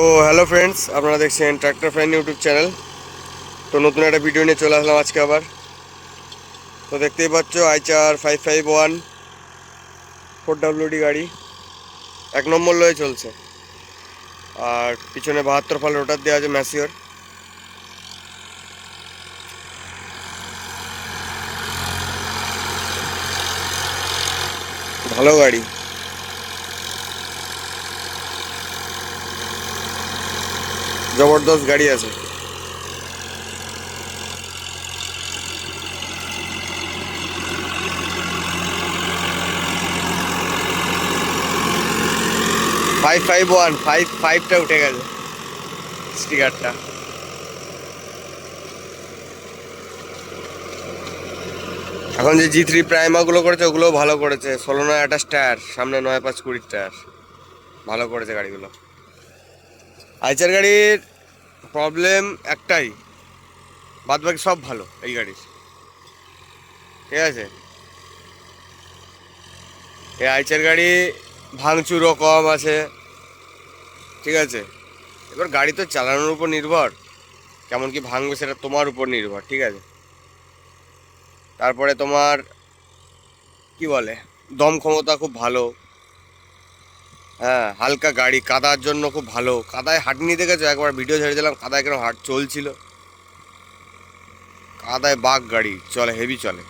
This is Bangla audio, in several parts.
তো হ্যালো ফ্রেন্ডস, আপনারা দেখছেন ট্র্যাক্টর ফ্যান ইউটিউব চ্যানেল তো নতুন একটা ভিডিও নিয়ে চলে আসলাম আজকে আবার। তো দেখতেই পাচ্ছ Eicher five five one four WD গাড়ি। এক নম্বর লয়ে চলছে। আর পিছনে বাহাত্তর ফাল রোটার দেওয়া আছে ম্যাসিওর ভালো গাড়ি। জবরদস্ত গাড়ি আছে। ফাইভ ফাইভ ওয়ান ফাইভ ফাইভটা উঠে গেছে। স্টিকারটা এখন যে জি থ্রি প্রাইমাগুলো করেছে ওগুলো ভালো করেছে। ষোলো নয় আঠাশ টায়ার সামনে নয় পাঁচ কুড়ির টায়ার ভালো করেছে গাড়িগুলো। আইচার গাড়ির প্রবলেম একটাই। বাদ বাকি সব ভালো এই গাড়ির। ঠিক আছে? এই আইচার গাড়ি ভাঙচুরও কম আছে। ঠিক আছে? এবার গাড়ি তো চালানোর উপর নির্ভর। কেমন কি ভাঙবে সেটা তোমার উপর নির্ভর, ঠিক আছে? তারপরে তোমার, কি বলে, দম ক্ষমতা খুব ভালো। হ্যাঁ হালকা গাড়ি, কাদার জন্য খুব ভালো। কাদায় হাঁটনি দেখেছ? একবার ভিডিও ছেড়ে দিলাম, কাদায় কেন হাট চলছিল। কাদায় বাঘ গাড়ি, চলে হেভি চলে।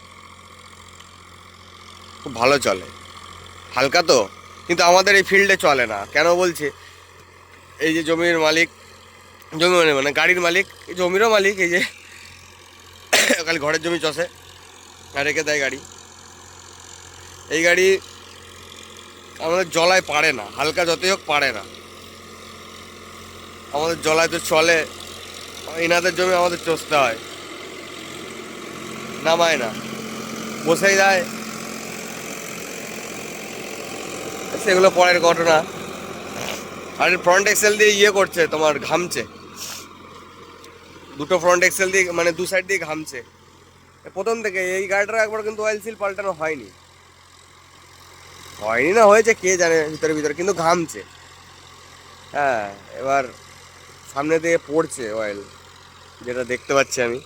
খুব ভালো চলে। হালকা তো, কিন্তু আমাদের এই ফিল্ডে চলে না। কেন বলছে? এই যে জমির মালিক, জমি মানে মানে গাড়ির মালিক, এই জমিরও মালিক, এই যে খালি ঘরের জমি চষে রেখে দেয় গাড়ি। এই গাড়ি আমাদের জলায় পারে না, হালকা যতই হোক পারে না। আমাদের জলায় তো চলে এনাদের জমি আমাদের চষতে হয়। নামায় না, বসেই যায় সেগুলো পরের ঘটনা। আর ফ্রন্ট এক্সেল দিয়ে ইয়ে করছে, তোমার ঘামছে। দুটো ফ্রন্ট এক্সেল দিয়ে মানে দু সাইড দিয়ে ঘামছে। প্রথম থেকে এই গাড়িটার একবার কিন্তু অয়েল সিল পাল্টানো হয়নি। হয়নি না, হয়েছে, কে জানে ভিতরে ভিতরে, কিন্তু ঘামছে। হ্যাঁ এবার সামনে দিয়ে পড়ছে অয়েল যেটা দেখতে পাচ্ছি আমি।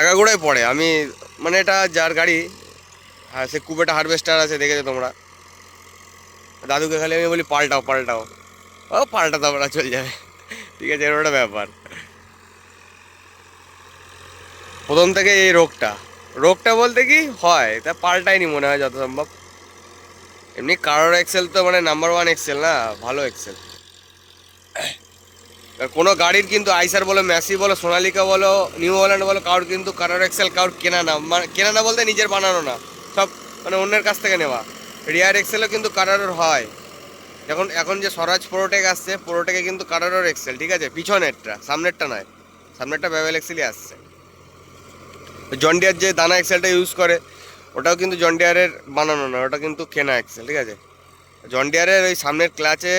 আগাগোড়ায় পড়ে, আমি মানে এটা যার গাড়ি হ্যাঁ সে কুবেটা হারভেস্টার আছে, দেখেছ তোমরা? দাদুকে খালি আমি বলি, পাল্টাও পাল্টাও। ও, পাল্টাতে আমরা চলে যাবে। ঠিক আছে এর ওটা ব্যাপার। প্রথম থেকে এই রোগটা। রোগটা বলতে কি হয়, তা পাল্টায়নি মনে হয় যত সম্ভব এমনি কারোর এক্সেল তো মানে নাম্বার ওয়ান এক্সেল না, ভালো এক্সেল কোনো গাড়ির কিন্তু আইসার বলো ম্যাসি বলো সোনালিকা বলো নিউ হল্যান্ড বলো, কারোর কিন্তু কারোর এক্সেল কারোর কেনা না। মানে কেনা না বলতে নিজের বানানো না, সব মানে অন্যের কাছ থেকে নেওয়া। রিয়ার এক্সেলও কিন্তু কারোর হয়। এখন এখন যে স্বরাজ প্রোটেক আসছে প্রোটেকে কিন্তু কারোর এক্সেল ঠিক আছে? পিছনেরটা, সামনেরটা নয়। সামনেরটা ব্যাবেল এক্সেলই আসছে। জন্ডিয়ার যে দানা এক্সেলটা ইউজ করে, ওটাও কিন্তু জন্ডিয়ারের বানানো না, ওটা কিন্তু কেনা এক্সেল ঠিক আছে? জন্ডিয়ারের ওই সামনের ক্লাচে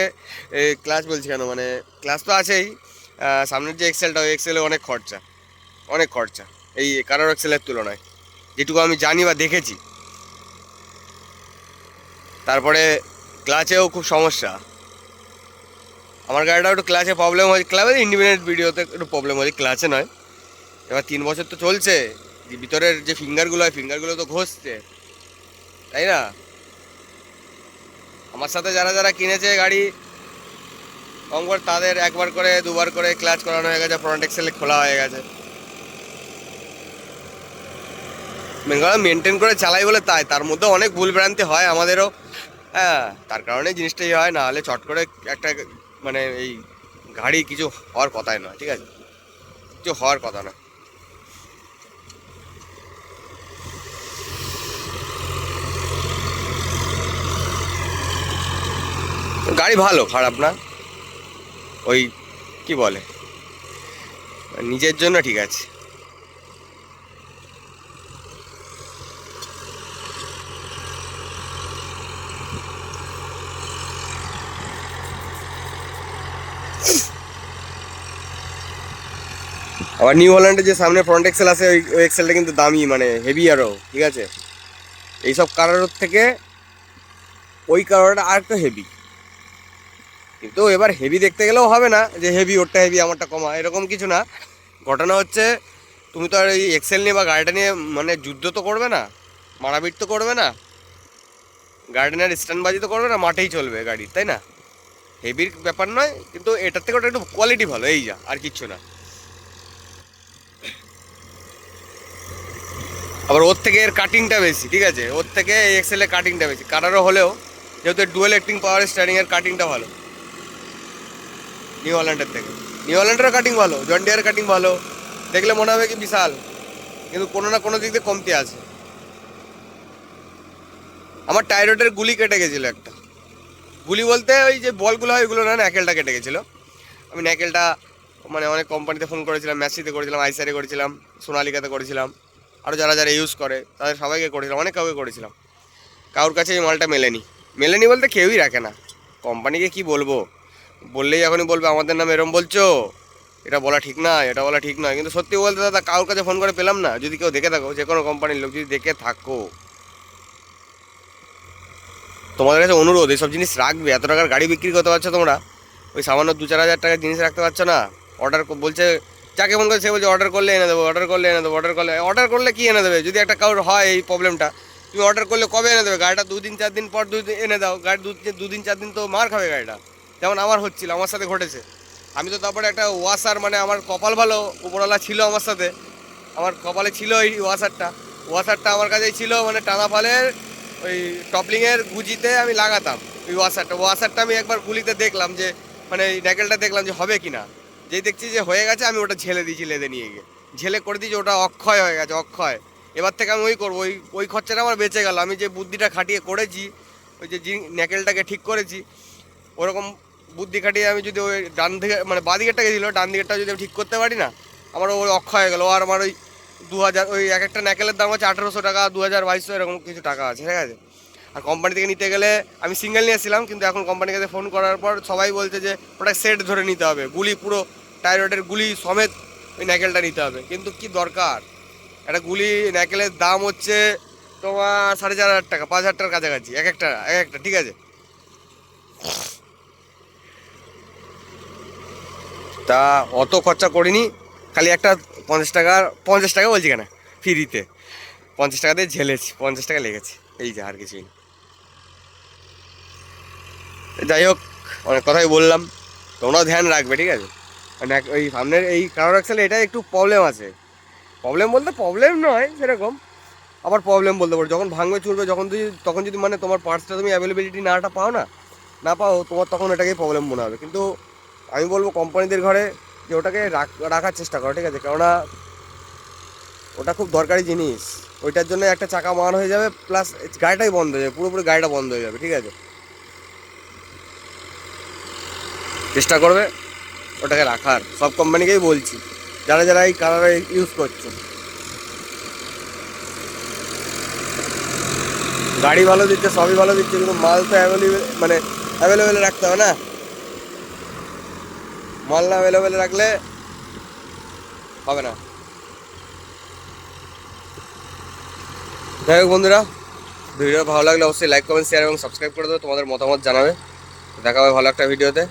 ক্লাচ বলছি কেন মানে ক্লাচ তো আছেই সামনের যে এক্সেলটা ওই এক্সেলে অনেক খরচা অনেক খরচা, এই কারোর এক্সেলের তুলনায়, যেটুকু আমি জানি বা দেখেছি। তারপরে ক্লাচেও খুব সমস্যা। আমার গাড়িটা একটু ক্লাচে প্রবলেম হয়েছে ক্লাবে ইন্ডিপেন্ডেন্ট ভিডিওতে একটু প্রবলেম হয়েছে ক্লাচে নয়। এবার তিন বছর তো চলছে ভিতরের যে ফিঙ্গারগুলো হয়, ফিঙ্গারগুলো তো ঘষছে। তাই না? আমার সাথে যারা যারা কিনেছে গাড়ি কম করে তাদের একবার করে, দুবার করে ক্লাচ করানো হয়ে গেছে ফ্রন্ট এক্সেলে খোলা হয়ে গেছে। কথা মেনটেন করে চালাই বলে তাই, তার মধ্যে অনেক ভুল ভ্রান্তি হয় আমাদেরও। হ্যাঁ তার কারণে জিনিসটাই হয়, না হলে চট করে একটা মানে এই গাড়ি কিছু হওয়ার কথাই নয়, ঠিক আছে? কিছু হওয়ার কথা না গাড়ি ভালো, খারাপ না। ওই কি বলে? নিজের জন্য ঠিক আছে। আবার নিউ হল্যান্ডের যে সামনে ফ্রন্ট এক্সেল আছে, ওই ওই এক্সেলটা কিন্তু দামি মানে হেভি আরও ঠিক আছে? এইসব কারোর থেকে ওই কারোরটা আর একটু হেভি কিন্তু এবার হেভি দেখতে গেলেও হবে না যে হেভি ওরটা হেভি আমারটা কমা এরকম কিছু না। ঘটনা হচ্ছে, তুমি তো আর এই এক্সেল নিয়ে বা গাড়িটা নিয়ে মানে যুদ্ধ তো করবে না মারাপিট তো করবে না গার্ডেনের স্ট্যান্ডবাজি তো করবে না, মাঠেই চলবে গাড়ি, তাই না? হেভির ব্যাপার নয়, কিন্তু এটার থেকে ওটা একটু কোয়ালিটি ভালো, এই যা, আর কিচ্ছু না। আবার ওর থেকে এর কাটিংটা বেশি, ঠিক আছে? ওর থেকে এক্সেলের কাটিংটা বেশি কাটারও হলেও, যেহেতু ডুয়েল অ্যাক্টিং পাওয়ার স্টারিং এর কাটিংটা ভালো। নিউ হল্যান্ডের থেকে। নিউ হল্যান্ডের কাটিং ভালো জন্ডিয়ার কাটিং ভালো। দেখলে মনে হবে কি বিশাল, কিন্তু কোনো না কোনো দিক দিয়ে কমতি আছে। আমার টাইরয়েডের গুলি কেটে গেছিল একটা। গুলি বলতে ওই যে বলগুলো হয়, ওইগুলো না ন্যাকেলটা কেটে গেছিল। আমি ন্যাকেলটা মানে অনেক কোম্পানিতে ফোন করেছিলাম ম্যাসিতে করেছিলাম আইসারে করেছিলাম, সোনালিকাতে করেছিলাম। আরও যারা যারা ইউজ করে, তাদের সবাইকে করেছিলাম, অনেক কাউকে করেছিলাম। কারোর কাছে এই মালটা মেলেনি। মেলেনি বলতে কেউই রাখে না। কোম্পানিকে কি বলব? বললেই এখনই বলবে, আমাদের নামে এরম বলছো? এটা বলা ঠিক না, এটা বলা ঠিক নয় কিন্তু সত্যি বলতে দাদা, কারোর কাছে ফোন করে পেলাম না। যদি কেউ দেখে থাকো যে কোনো কোম্পানির লোক যদি দেখে থাকো। তোমাদের কাছে অনুরোধ এইসব জিনিস রাখবে। এত টাকার গাড়ি বিক্রি করতে পারছ তোমরা? ওই সামান্য দু চার হাজার টাকার জিনিস রাখতে পারছ না? অর্ডার বলছে, যাকে ফোন করে সে বলছে অর্ডার করলে এনে দেবো অর্ডার করলে এনে দেবো অর্ডার করলে অর্ডার করলে কি এনে দেবে? যদি একটা কারোর হয় এই প্রবলেমটা তুমি অর্ডার করলে কবে এনে দেবে? গাড়িটা দুদিন চার দিন পর দুই দিন এনে দাও। গাড়ি দুদিন চার দিন তো মার খাবে গাড়িটা। যেমন আমার হচ্ছিল, আমার সাথে ঘটেছে। আমি তো তারপরে একটা ওয়াশার মানে আমার কপাল ভালো, উপরওয়ালা ছিল আমার সাথে। আমার কপালে ছিল এই ওয়াশারটা ওয়াশারটা আমার কাছেই ছিল মানে টানা ফালের ওই টপলিংয়ের গুজিতে আমি লাগাতাম ওই ওয়াশারটা ওয়াশারটা আমি একবার গুলিতে দেখলাম যে মানে ন্যাকেলটা দেখলাম যে হবে কি না যেই দেখছি যে হয়ে গেছে, আমি ওটা ঝেলে দিয়েছি লেদে নিয়ে গিয়ে। ঝেলে করে দিয়েছি, ওটা অক্ষয় হয়ে গেছে, অক্ষয়। এবার থেকে আমি ওই করব, ওই ওই খরচাটা আমার বেঁচে গেল। আমি যে বুদ্ধিটা খাটিয়ে করেছি, ওই যে ন্যাকেলটাকে ঠিক করেছি, ওরকম বুদ্ধি খাটিয়ে আমি যদি ওই ডান দিকে মানে বাঁ দিকেরটা গেছিল ডান দিকেরটা যদি আমি ঠিক করতে পারি না, আমার ওই অক্ষয় হয়ে গেলো। আর আমার ওই দু হাজার, ওই এক একটা ন্যাকেলের দাম হচ্ছে আঠেরোশো টাকা, দু হাজার বাইশশো এরকম কিছু টাকা আছে, ঠিক আছে? আর কোম্পানি থেকে নিতে গেলে আমি সিঙ্গেল নিয়েছিলাম কিন্তু এখন কোম্পানির কাছে ফোন করার পর সবাই বলছে যে, ওটা সেট ধরে নিতে হবে। গুলি পুরো টাইরয়েডের গুলি সমেত ওই ন্যাকেলটা নিতে হবে। কিন্তু কি দরকার? একটা গুলি ন্যাকেলের দাম হচ্ছে তোমার সাড়ে চার হাজার টাকা, পাঁচ হাজার টাকার কাছাকাছি, এক একটা এক একটা, ঠিক আছে? তা অত খরচা করিনি, খালি একটা পঞ্চাশ টাকা পঞ্চাশ টাকা বলছি কেন? ফ্রিতে। পঞ্চাশ টাকা দিয়ে ঝেলেছি, পঞ্চাশ টাকা লেগেছে। এই যে আর কিছুই যাই হোক, অনেক কথাই বললাম। তোমরাও ধ্যান রাখবে, ঠিক আছে? মানে ওই সামনের এই কারোর অ্যাক্সেলে এটা একটু প্রবলেম আছে। প্রবলেম বলতে প্রবলেম নয়, সেরকম। আবার প্রবলেম বলতে পারো, যখন ভাঙবে চুরবে যখন তুই তখন যদি মানে তোমার পার্টসটা তুমি অ্যাভেলেবিলিটি নাটা পাও না না পাও, তোমার তখন এটাকেই প্রবলেম মনে হবে। কিন্তু আমি বলব কোম্পানিদের ঘরে যে ওটাকে রাখ- রাখার চেষ্টা করো, ঠিক আছে? কেননা ওটা খুব দরকারি জিনিস। ওইটার জন্য একটা চাকা মার হয়ে যাবে প্লাস গাড়িটাই বন্ধ হয়ে যাবে, পুরোপুরি গাড়িটা বন্ধ হয়ে যাবে, ঠিক আছে? চেষ্টা করবে ওটাকে রাখার, সব কোম্পানিকেই বলছি। যারা যারা এই কালার ইউজ করছে। গাড়ি ভালো দিচ্ছে, সবই ভালো দিচ্ছে, কিন্তু মাল তো অ্যাভেলেবেল মানে অ্যাভেলেবেল রাখতে হবে না? মাল না অ্যাভেলেবেল রাখলে হবে না। যাই হোক বন্ধুরা ভিডিও ভালো লাগলে অবশ্যই লাইক কমেন্ট শেয়ার এবং সাবস্ক্রাইব করে দেবো, তোমাদের মতামত জানাবে। দেখা হবে ভালো একটা ভিডিওতে।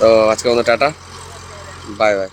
তো আজকে মতো টাটা। Bye bye